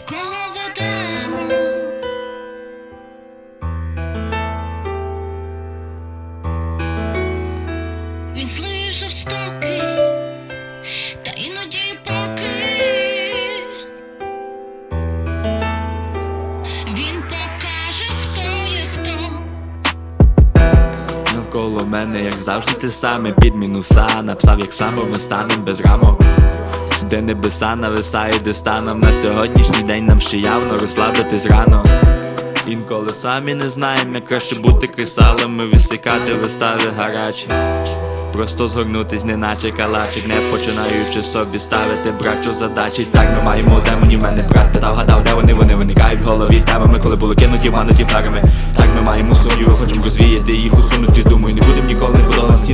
якого ведемо. Він злий жорстокий, та іноді поки він покаже, хто є хто. Навколо мене, як завжди, те саме під мінуса Написав, як саме ми станем без рамок Де небеса нависають, де станом на сьогоднішній день нам ще явно розслабитись рано Інколи самі не знаємо, як краще бути кресалами, висікати вистави гарячі Просто згорнутись, неначе калачик, не починаючи собі ставити брачу задачі. Так ми маємо демонів, мене брат питав, гадав, де вони, вони виникають в голові темами, коли були кинуті, мануті фарами. Так ми маємо сумніви, хочемо розвіяти їх усунути. Думаю, не будемо ніколи не подолані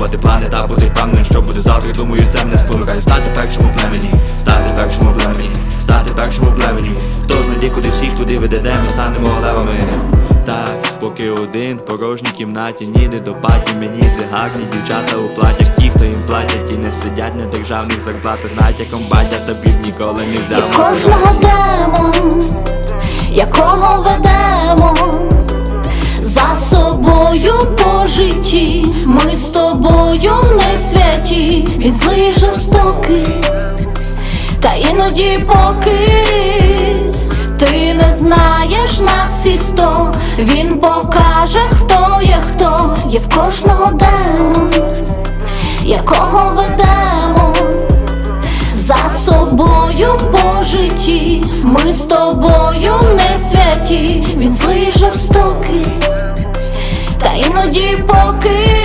будувати плани та бути впевненим, що буде завтра. Думаю, це мене спонукає стати першому племені, стати першому племені, стати першому племені. Хто знайде, куди всіх туди веде, де ми станемо левами. Так, поки один в порожній кімнаті ніде до паті, мені де гарні дівчата у платях, ті, хто їм платять і не сидять на державних зарплатах, знають, як комбатя, та бід ніколи не взяв. Кожного демон, якого ведемо за собою по житті, святі, злий жорстокий, та іноді поки ти не знаєш на всі сто, він покаже, хто є хто, є в кожного демон, якого ведемо. За собою по житті, ми з тобою не святі, він злий жорстокий, та іноді поки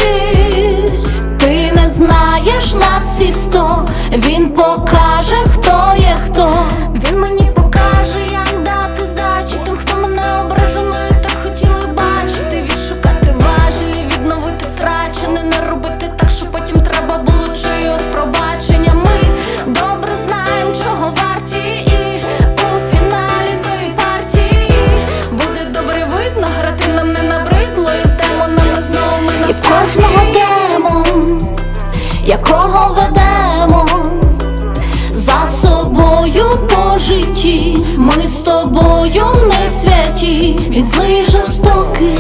всі сто, він покаже, хто є хто. Він мені покаже, як дати здачі тим, хто мене ображений, та хотіли бачити, відшукати важелі, відновити втрачене, не робити так, що потім треба було чиюсь пробачення. Ми добре знаємо, чого варті, і у фіналі тої партії буде добре видно, грати нам не набридло, і з демонами знову ми на І в кожного демон, якого ведемо собою по житті, ми з тобою не святі, він злий жорстокий,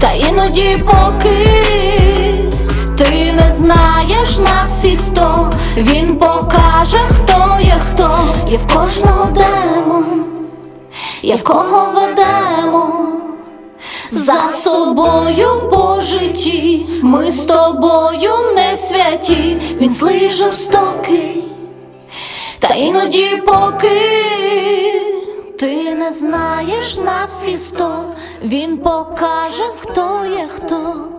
та іноді поки ти не знаєш на всі сто, він покаже, хто є хто, є в кожного демон, якого ведемо. За собою по житті, ми з тобою не святі, він злий жорстокий, та іноді поки ти не знаєш на всі сто, він покаже, хто є хто.